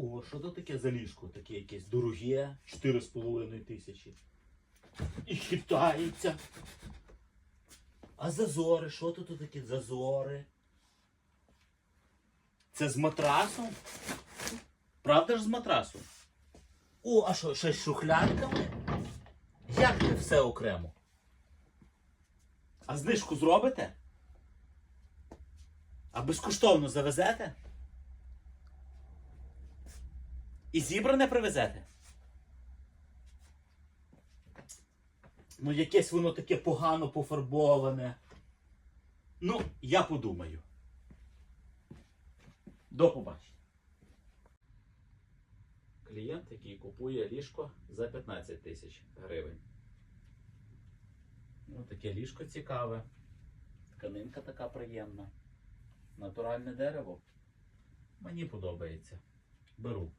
О, що то таке за ліжко? Таке якесь дороге, 4,5 тисячі. І хитається. А зазори, що тут таке зазори? Це з матрасом? Правда ж з матрасом? О, а що, ще з шухлядками? Як це все окремо? А знижку зробите? А безкоштовно завезете? І зібране привезете? Ну, якесь воно таке погано пофарбоване. Ну, я подумаю. До побачення. Клієнт, який купує ліжко за 15 тисяч гривень. Ну, таке ліжко цікаве. Тканинка така приємна. Натуральне дерево. Мені подобається. Беру.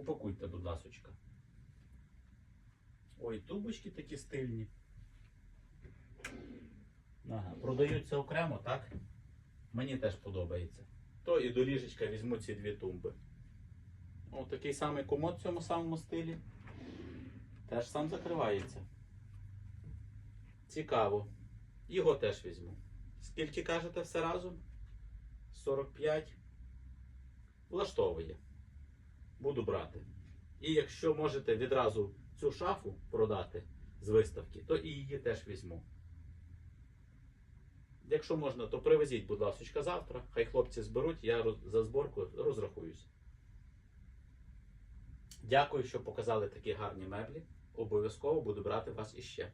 Упакуйте, будь ласочка. Ой, тубочки такі стильні. Ага, продаються окремо, так? Мені теж подобається. То і до ліжечка візьму ці дві тумби. О, такий самий комод в цьому самому стилі. Теж сам закривається. Цікаво. Його теж візьму. Скільки кажете все разом? 45. Влаштовує. Буду брати. І якщо можете відразу цю шафу продати з виставки, то і її теж візьму. Якщо можна, то привезіть, будь ласка, завтра. Хай хлопці зберуть, я за зборку розрахуюсь. Дякую, що показали такі гарні меблі. Обов'язково буду брати вас іще.